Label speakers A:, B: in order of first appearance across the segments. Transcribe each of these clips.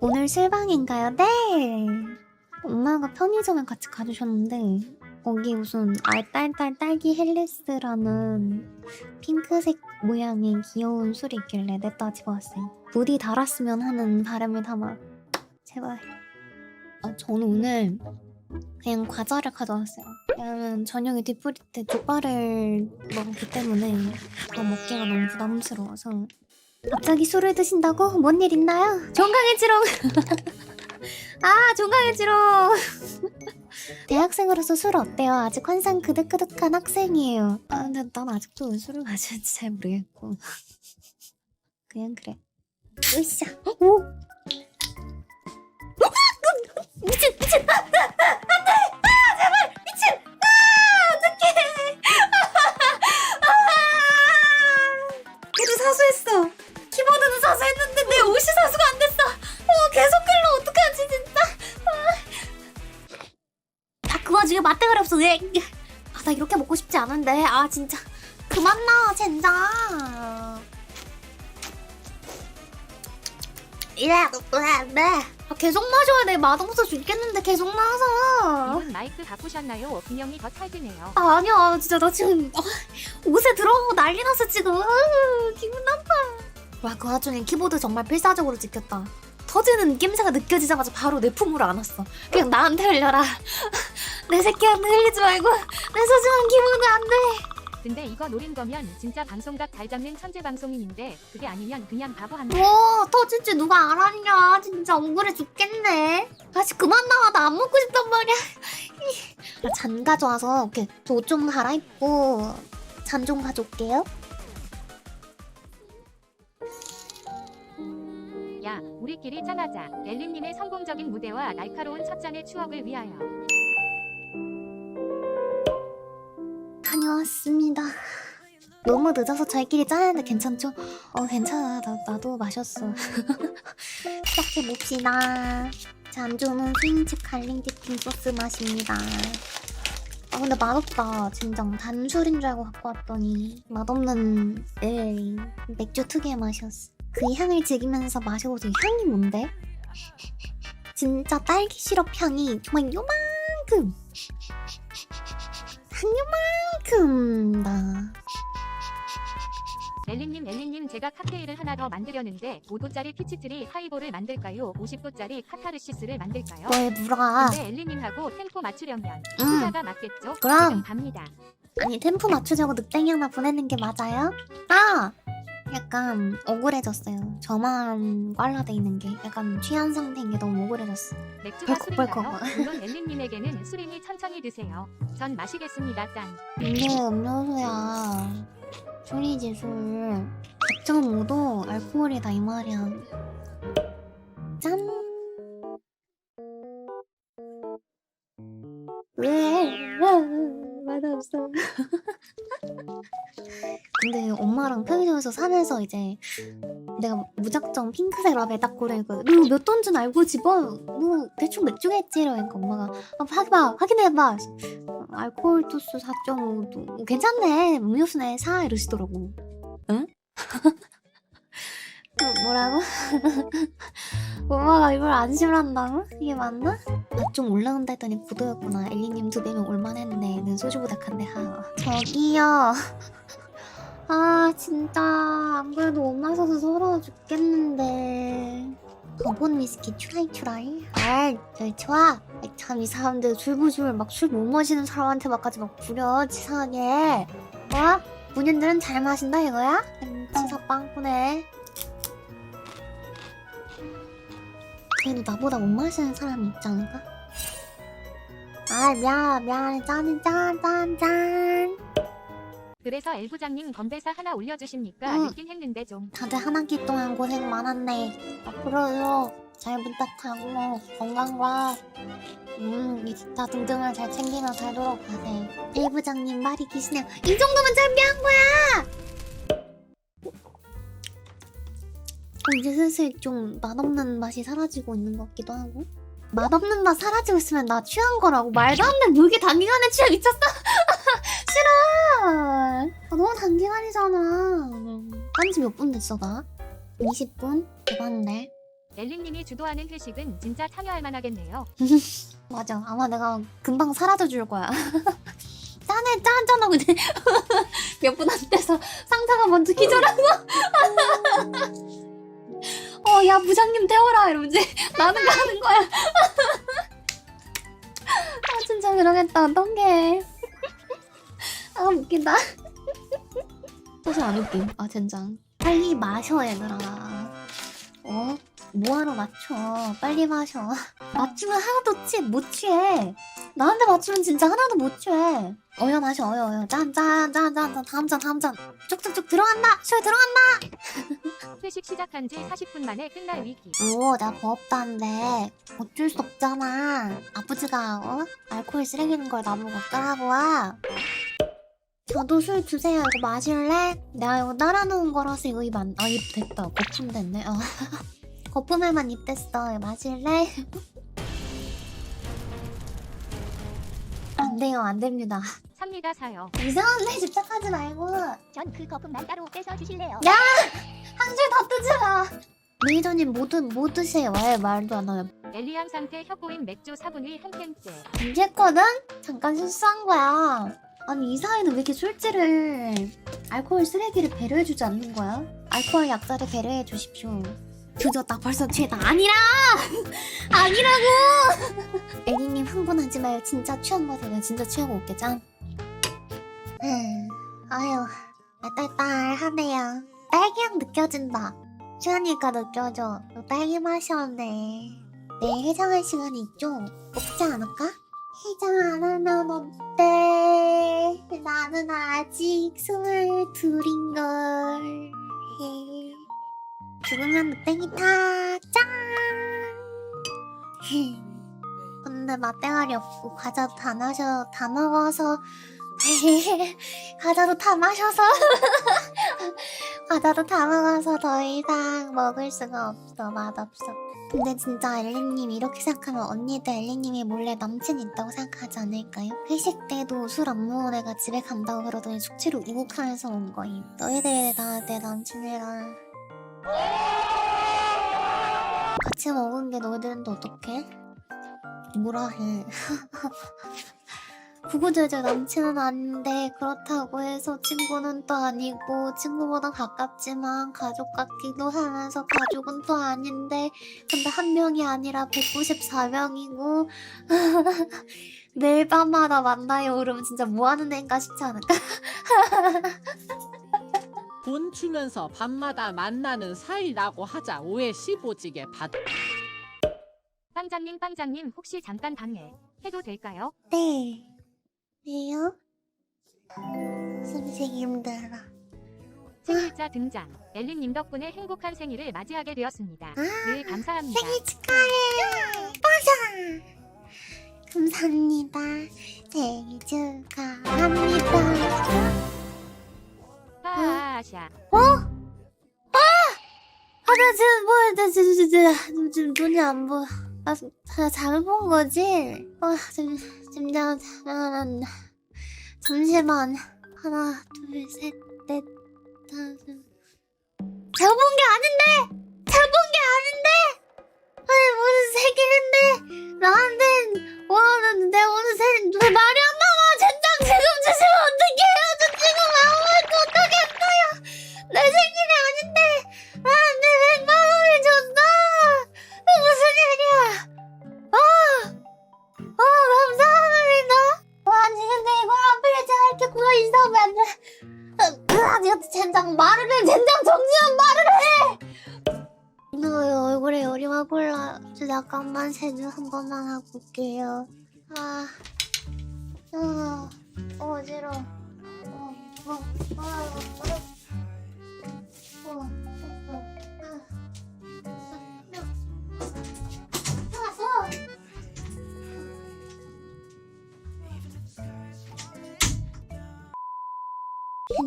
A: 오늘 실방인가요? 네. 엄마가 편의점에 같이 가주셨는데 거기 무슨 알딸딸 딸기 헬리스라는 핑크색 모양의 귀여운 술이 있길래 냈다 집어왔어요. 부디 달았으면 하는 바람을 담아 제발. 아, 저는 오늘 그냥 과자를 가져왔어요. 왜냐면 저녁에 뒤풀이 때 족발을 먹었기 때문에 그거 먹기가 너무 부담스러워서 갑자기 술을 드신다고? 뭔 일 있나요? 종강해지롱! 아, 종강해지롱! 대학생으로서 술 어때요? 아직 환상 그득그득한 학생이에요. 아, 근데 난 아직도 왜 술을 마시는지 잘 모르겠고. 그냥 그래. 으쌰! 오! 미친, 미친! 왜? 아, 나 이렇게 먹고 싶지 않은데. 아, 진짜. 그만 나, 젠장. 이래, 네. 아, 계속 마셔야 돼. 맛없어 죽겠는데 계속 마서.
B: 이분 마이크 바꾸셨나요? 균형이 더 찰지네요.
A: 아, 아니야. 진짜 나 지금 어, 옷에 들어가고 난리 났어 지금. 으, 기분 나빠. 와, 그 와중에 키보드 정말 필사적으로 지켰다. 터지는 낌새가 느껴지자마자 바로 내 품으로 안았어. 그냥 나한테 흘려라. 내 새끼한테 흘리지 말고 내 소중한 키보드 안 돼.
B: 근데 이거 노린 거면 진짜 방송각 잘 잡는 천재 방송인인데 그게 아니면 그냥 바보 한 대.
A: 뭐 터질지 누가 알았냐. 진짜 억울해 죽겠네. 아씨 그만 나와. 나 안 먹고 싶단 말이야. 아, 잔 가져와서. 저옷좀 갈아입고 잔 좀 가져올게요.
B: 야, 우리끼리 짠하자. 엘리님의 성공적인 무대와 날카로운 첫 잔의 추억을 위하여.
A: 다녀왔습니다. 너무 늦어서 저희끼리 짜는데 괜찮죠? 어 괜찮아. 나, 나도 마셨어. 시작해봅시다. 잔조는 스윙칩 갈링 디핑 소스 맛입니다. 아 근데 맛없다. 진정. 단술인 줄 알고 갖고 왔더니 맛없는 에이 맥주 특유의 맛이었어. 그 향을 즐기면서 마셔보세요 향이 뭔데? 진짜 딸기 시럽 향이 정말 요만큼! 한 요만큼 나
B: 엘리님, 엘리님 제가 칵테일을 하나 더 만들려는데 5도짜리 피치트리 하이볼을 만들까요? 50도짜리 카타르시스를 만들까요?
A: 뭘 물어
B: 근데 엘리님하고 템포 맞추려면
A: 응.
B: 후자가 맞겠죠?
A: 그럼.
B: 지금 갑니다.
A: 아니 템포 맞추자고 늑댕이 하나 보내는 게 맞아요? 아! 약간 억울해졌어요 저만 꽐라돼 있는 게 약간 취한 상태인 게 너무 억울해졌어
B: 맥주가
A: 벌컥벌컥.
B: 술인가요? 물론 엘리님에게는 술이니 천천히 드세요. 전 마시겠습니다. 짠.
A: 이게 음료수야 술이지 술 4.5도 알코올이다 이 말이야 짠 왜? 맛없어 근데 엄마랑 편의점에서 사면서 이제 내가 무작정 핑크색 라벨 딱 고르니까 너몇 돈줄 알고 집어? 뭐 대충 맥주겠지? 이러니까 엄마가 아, 확인해봐 확인해봐. 어, 알코올 도수 4.5도 괜찮네. 음료수네. 사. 이러시더라고. 응? 그 뭐라고? 엄마가 이걸 안심을 한다고? 이게 맞나? 아, 좀 올라온다 했더니 구도였구나. 엘리님 두 배면 올만했네. 는 소주보다 간데 하 저기요 아 진짜. 안 그래도 못 마셔서 서러워 죽겠는데. 버번 위스키 추라이 추라이. 아이 좋아. 참 이 사람들 줄부줄 막 술 못 마시는 사람한테 막까지 막 부려 치사하게. 어? 문인들은 잘 마신다 이거야? 음, 치사 빵꾸네. 그래도 나보다 못 마시는 사람이 있지 않을까? 아 미안 미안해. 짠짠 짠짠
B: 그래서 엘 부장님 건배사 하나 올려주십니까?
A: 응.
B: 늦긴 했는데 좀.
A: 다들 한 학기 동안 고생 많았네. 앞으로도 잘 부탁하고 건강과 음, 이 기타 등등을 잘 챙기며 살도록 하세요. 일부장님 말이 기시네요. 이 정도면 준비한 거야! 어, 이제 슬슬 좀 맛없는 맛이 사라지고 있는 것 같기도 하고. 맛없는 맛 사라지고 있으면 나 취한 거라고 말도 안 돼. 물게 단기간에 취해 미쳤어? 아, 너무 단기간이잖아. 딴지 몇 분 됐어 나? 20분? 대박인데?
B: 엘리님이 주도하는 회식은 진짜 참여할 만하겠네요.
A: 맞아. 아마 내가 금방 사라져 줄 거야. 짠해 짠 짠 하고 이제 몇분 안 돼서 상사가 먼저 기절하고 어 야 부장님 태워라 이러면서 나는 가는 거야. 아 진짜 그러겠다. 어떡해. 아 웃긴다. 사실 안 웃김. 아 젠장. 빨리 마셔 얘들아. 어? 뭐하러 맞춰. 빨리 마셔. 맞추면 하나도 취, 못 취해. 나한테 맞추면 진짜 하나도 못 취해. 어여 마셔, 어여, 어여. 짠, 짠, 짠, 짠, 짠. 다음 잔, 다음 잔. 쭉쭉쭉 들어간다! 술 들어간다!
B: 회식 시작한 지 40분 만에 끝날 위기.
A: 오, 내가 부업다는데 어쩔 수 없잖아. 아버지가, 어? 알코올 쓰레기는 걸 나보고 어쩌라고 와. 저도 술 주세요. 이거 마실래? 내가 이거 따라놓은 거라서 이거 입 안, 아, 입 됐다. 거품 됐네. 어. 거품에만 입 됐어. 이거 마실래? 안 돼요, 안 됩니다.
B: 삽니다 사요.
A: 이상한 데 집착하지 말고
C: 전 그 거품만 따로 빼서 주실래요?
A: 한줄 더 뜨지 마. 메이저님 뭐, 드, 뭐 드세요? 왜 말도 안 해요?
B: 엘리양 상태 혀꼬임 맥주 4분의 한 캔째.
A: 이제거든? 잠깐 실수한 거야. 아니 이 사이는 왜 이렇게 술지를 알코올 쓰레기를 배려해주지 않는 거야? 알코올 약자를 배려해 주십시오. 조졌다 벌써 취했다 아니라! 아니라고! 애기님 흥분하지 마요. 진짜 취한 거같아 진짜 취하고 올게 짠. 음, 아유 딸딸하네요. 딸기향 느껴진다. 취하니까 느껴져. 딸기 마셨네. 내일 해장할 시간이 있죠? 먹지 않을까? 해장 안 하면 어때? 나는 아직 스물둘인걸. 죽으면 늑대기 타 짠! 근데 맛대가리 없고 과자도 다 마셔 다 먹어서 과자도 다 마셔서. 과자도 다 먹어서 더 이상 먹을 수가 없어. 맛없어 근데 진짜 엘리님 이렇게 생각하면 언니도 엘리님이 몰래 남친 있다고 생각하지 않을까요? 회식 때도 술 안 먹은 애가 집에 간다고 그러더니 숙취로 우국하면서 온 거임. 너희들 다 내 남친이랑 같이 먹은 게 너희들은 또 어떡해? 뭐라 해. 구구절절 남친은 아닌데 그렇다고 해서 친구는 또 아니고 친구보다 가깝지만 가족 같기도 하면서 가족은 또 아닌데 근데 한 명이 아니라 194명이고 매일 밤마다 만나요 그러면 진짜 뭐 하는 애인가 싶지 않을까?
D: 돈 주면서 밤마다 만나는 사이라고 하자 오해 15지게 받.
B: 빵장님 빵장님 혹시 잠깐 방해 해도 될까요?
A: 네 왜요? 힘들어
B: 생일자 등장. 엘리님 덕분에 행복한 생일을 맞이하게 되었습니다. 늘 감사합니다.
A: 생일 축하해 빠샤 감사합니다 생일 축하합니다
B: 파샤.
A: 어? 아! 아, 나 지금 뭐야, 나 지금 눈이 안 보여. 아, 다 잘못 본 거지? 아, 지금 내가, 잠깐만. 잠시만. 하나, 둘, 셋, 넷, 다섯. 잘못 본 게 아닌데! 잘못 본 게 아닌데! 아니, 무슨 생일인데! 나한텐, 와, 아, 내가 젠장 말을 해 젠장 정지현 말을 해 너 얼굴에 막 올라 저 잠깐만 세주 한 번만 하고 올게요 아, 아 어지러워 어, 어, 어, 어. 어, 어, 어.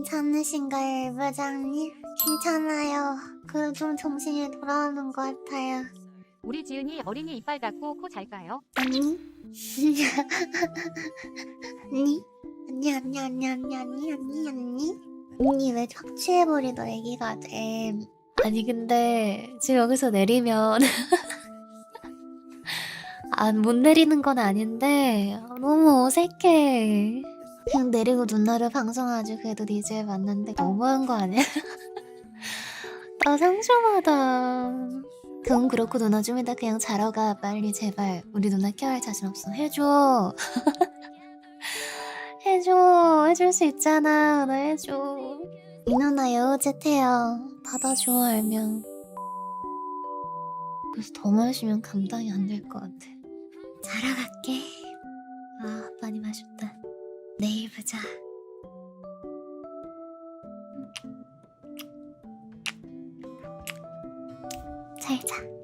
A: 괜찮으신가요, 부장님? 괜찮아요. 그래도 좀 정신이 돌아오는 것 같아요.
B: 우리 지은이 어린이 이빨 닦고 코 잘 까요?
A: 아니? 아니? 아니, 아니, 아니, 아니, 아니, 아니, 아니? 언니 왜 착취해버리던 애기가 돼? 아니 근데 지금 여기서 내리면 아못 내리는 건 아닌데 너무 어색해. 그냥 내리고 누나를 방송하지 그래도 니즈에 맞는데 너무한 거 아니야? 나 상처받아. 그건 그렇고 누나 좀 이따 그냥 자러 가. 빨리 제발 우리 누나 케어할 자신 없어 해줘. 해줘. 해줄 수 있잖아. 나 해줘. 이 누나 여우짓해요. 받아줘 알면. 그래서 더 마시면 감당이 안 될 것 같아. 자러 갈게. 아 많이 마셨다 내일 보자 잘 자.